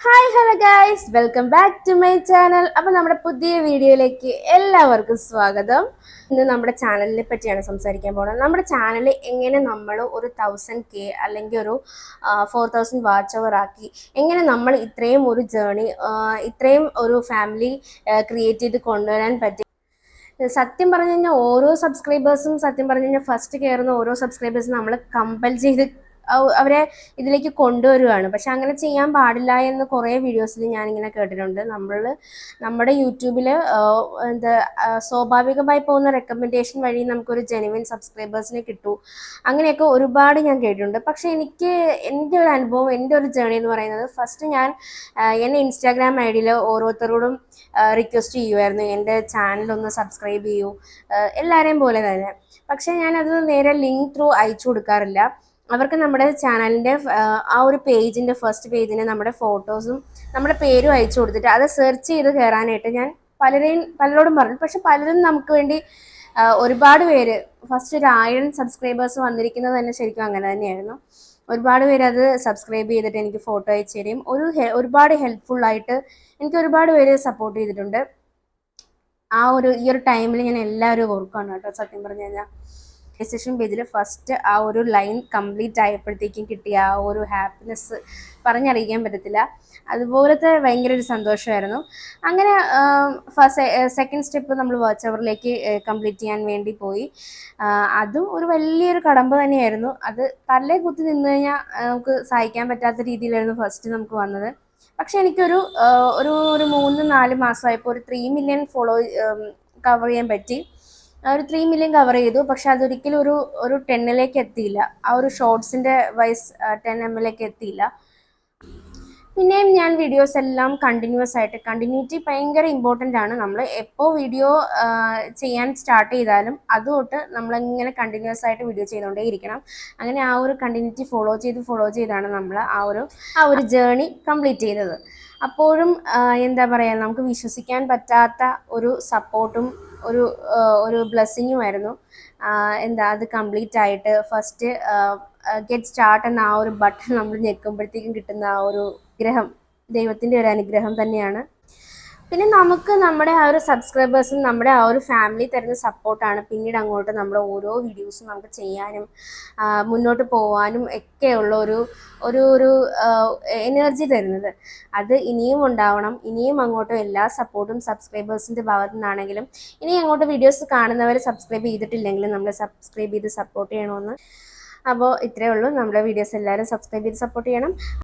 Hi hello guys welcome back to my channel അപ്പോൾ നമ്മുടെ പുതിയ വീഡിയോയിലേക്ക് എല്ലാവർക്കും സ്വാഗതം. ഇന്ന് നമ്മുടെ ചാനലിനെ പറ്റിയാണ് സംസാരിക്കാൻ പോകുന്നത്. നമ്മുടെ ചാനൽ എങ്ങനെ നമ്മൾ ഒരു തൗസൻഡ് കെ അല്ലെങ്കിൽ ഒരു ഫോർ തൗസൻഡ് വാച്ച് അവർ ആക്കി എങ്ങനെ നമ്മൾ ഇത്രയും ഒരു ജേണി ഇത്രയും ഒരു ഫാമിലി ക്രിയേറ്റ് ചെയ്ത് കൊണ്ടുവരാൻ പറ്റി. സത്യം പറഞ്ഞു കഴിഞ്ഞാൽ ഓരോ സബ്സ്ക്രൈബേഴ്സും സത്യം പറഞ്ഞു കഴിഞ്ഞാൽ ഫസ്റ്റ് കയറുന്ന ഓരോ സബ്സ്ക്രൈബേഴ്സും നമ്മൾ കമ്പൽ ചെയ്ത് അവരെ ഇതിലേക്ക് കൊണ്ടുവരുവാണ്. പക്ഷെ അങ്ങനെ ചെയ്യാൻ പാടില്ല എന്ന് കുറേ വീഡിയോസിൽ ഞാനിങ്ങനെ കേട്ടിട്ടുണ്ട്. നമ്മൾ നമ്മുടെ യൂട്യൂബിൽ എന്താ സ്വാഭാവികമായി പോകുന്ന റെക്കമെൻഡേഷൻ വഴി നമുക്കൊരു ജെനുവിൻ സബ്സ്ക്രൈബേഴ്സിനെ കിട്ടു. അങ്ങനെയൊക്കെ ഒരുപാട് ഞാൻ കേട്ടിട്ടുണ്ട്. പക്ഷെ എനിക്ക് എന്റെ ഒരു അനുഭവം എന്റെ ഒരു ജേണി എന്ന് പറയുന്നത് ഫസ്റ്റ് ഞാൻ എന്റെ ഇൻസ്റ്റാഗ്രാം ഐ ഡിയിൽ ഓരോരുത്തരോടും റിക്വസ്റ്റ് ചെയ്യുമായിരുന്നു എന്റെ ചാനലൊന്ന് സബ്സ്ക്രൈബ് ചെയ്യൂ. എല്ലാവരെയും പോലെ തന്നെ. പക്ഷേ ഞാനത് നേരെ ലിങ്ക് ത്രൂ അയച്ചു കൊടുക്കാറില്ല. അവർക്ക് നമ്മുടെ ചാനലിന്റെ ആ ഒരു പേജിന്റെ ഫസ്റ്റ് പേജിന്റെ നമ്മുടെ ഫോട്ടോസും നമ്മുടെ പേരും അയച്ചു കൊടുത്തിട്ട് അത് സെർച്ച് ചെയ്ത് കയറാനായിട്ട് ഞാൻ പലരെയും പലരോടും പറഞ്ഞു. പക്ഷെ പലരും നമുക്ക് വേണ്ടി ഒരുപാട് പേര് ഫസ്റ്റ് ഒരു ആയിരം സബ്സ്ക്രൈബേഴ്സ് വന്നിരിക്കുന്നത് തന്നെ ശരിക്കും അങ്ങനെ തന്നെയായിരുന്നു. ഒരുപാട് പേര് അത് സബ്സ്ക്രൈബ് ചെയ്തിട്ട് എനിക്ക് ഫോട്ടോ അയച്ചു തരും ഒരു ഒരുപാട് ഹെൽപ്ഫുള്ളായിട്ട് എനിക്ക് ഒരുപാട് പേര് സപ്പോർട്ട് ചെയ്തിട്ടുണ്ട്. ആ ഒരു ഈ ഒരു ടൈമിൽ ഞാൻ എല്ലാവരും ഓർക്കുകയാണ് കേട്ടോ സത്യം പറഞ്ഞു കഴിഞ്ഞാൽ രജിസ്ട്രേഷൻ പേജിൽ ഫസ്റ്റ് ആ ഒരു ലൈൻ കംപ്ലീറ്റ് ആയപ്പോഴത്തേക്കും കിട്ടിയ ആ ഒരു ഹാപ്പിനെസ് പറഞ്ഞറിയിക്കാൻ പറ്റത്തില്ല. അതുപോലത്തെ ഭയങ്കര ഒരു സന്തോഷമായിരുന്നു. അങ്ങനെ ഫസ്റ്റ് സെക്കൻഡ് സ്റ്റെപ്പ് നമ്മൾ വാച്ച് അവറിലേക്ക് കംപ്ലീറ്റ് ചെയ്യാൻ വേണ്ടി പോയി. അതും ഒരു വലിയൊരു കടമ്പ തന്നെയായിരുന്നു. അത് തലേ കുത്തി നിന്ന് കഴിഞ്ഞാൽ നമുക്ക് സഹിക്കാൻ പറ്റാത്ത രീതിയിലായിരുന്നു ഫസ്റ്റ് നമുക്ക് വന്നത്. പക്ഷെ എനിക്കൊരു ഒരു ഒരു മൂന്ന് നാല് മാസമായപ്പോൾ ഒരു ത്രീ മില്യൺ ഫോളോ കവർ ചെയ്യാൻ പറ്റി. ആ ഒരു ത്രീ മില്യൺ കവർ ചെയ്തു. പക്ഷെ അതൊരിക്കലും ഒരു ഒരു ടെന്നിലേക്ക് എത്തിയില്ല. ആ ഒരു ഷോർട്സിന്റെ വൈസ് ടെൻ എം എല്ലേക്ക് എത്തിയില്ല. പിന്നെയും ഞാൻ വീഡിയോസ് എല്ലാം കണ്ടിന്യൂസ് ആയിട്ട് കണ്ടിന്യൂറ്റി ഭയങ്കര ഇമ്പോർട്ടന്റ് ആണ്. നമ്മൾ എപ്പോൾ വീഡിയോ ചെയ്യാൻ സ്റ്റാർട്ട് ചെയ്താലും അതുതൊട്ട് നമ്മളിങ്ങനെ കണ്ടിന്യൂസ് ആയിട്ട് വീഡിയോ ചെയ്തുകൊണ്ടേ ഇരിക്കണം അങ്ങനെ ആ ഒരു കണ്ടിന്യൂറ്റി ഫോളോ ചെയ്ത് ഫോളോ ചെയ്താണ് നമ്മൾ ആ ഒരു ആ ഒരു ജേണി കംപ്ലീറ്റ് ചെയ്തത്. അപ്പോഴും എന്താ പറയുക നമുക്ക് വിശ്വസിക്കാൻ പറ്റാത്ത ഒരു സപ്പോർട്ടും ഒരു ഒരു ബ്ലെസ്സിങ്ങുമായിരുന്നു. എന്താ അത് കംപ്ലീറ്റ് ആയിട്ട് ഫസ്റ്റ് ഗെറ്റ് സ്റ്റാർട്ട് എന്ന ആ ഒരു ബട്ടൺ നമ്മൾ ഞെക്കുമ്പോഴത്തേക്കും കിട്ടുന്ന ആ ഒരു ഗ്രഹം ദൈവത്തിന്റെ ഒരു അനുഗ്രഹം തന്നെയാണ്. പിന്നെ നമുക്ക് നമ്മുടെ ആ ഒരു സബ്സ്ക്രൈബേഴ്സും നമ്മുടെ ആ ഒരു ഫാമിലി തരുന്ന സപ്പോർട്ടാണ് പിന്നീട് അങ്ങോട്ട് നമ്മുടെ ഓരോ വീഡിയോസും നമുക്ക് ചെയ്യാനും മുന്നോട്ട് പോകാനും ഒക്കെയുള്ള ഒരു ഒരു ഒരു എനർജി തരുന്നത്. അത് ഇനിയും ഉണ്ടാവണം. ഇനിയും അങ്ങോട്ടും എല്ലാ സപ്പോർട്ടും സബ്സ്ക്രൈബേഴ്സിന്റെ ഭാഗത്തു നിന്നാണെങ്കിലും ഇനി അങ്ങോട്ട് വീഡിയോസ് കാണുന്നവർ സബ്സ്ക്രൈബ് ചെയ്തിട്ടില്ലെങ്കിലും നമ്മൾ സബ്സ്ക്രൈബ് ചെയ്ത് സപ്പോർട്ട് ചെയ്യണമെന്ന് അപ്പോൾ ഇത്രയേ ഉള്ളൂ. നമ്മുടെ വീഡിയോസ് എല്ലാവരും സബ്സ്ക്രൈബ് ചെയ്ത് സപ്പോർട്ട് ചെയ്യണം.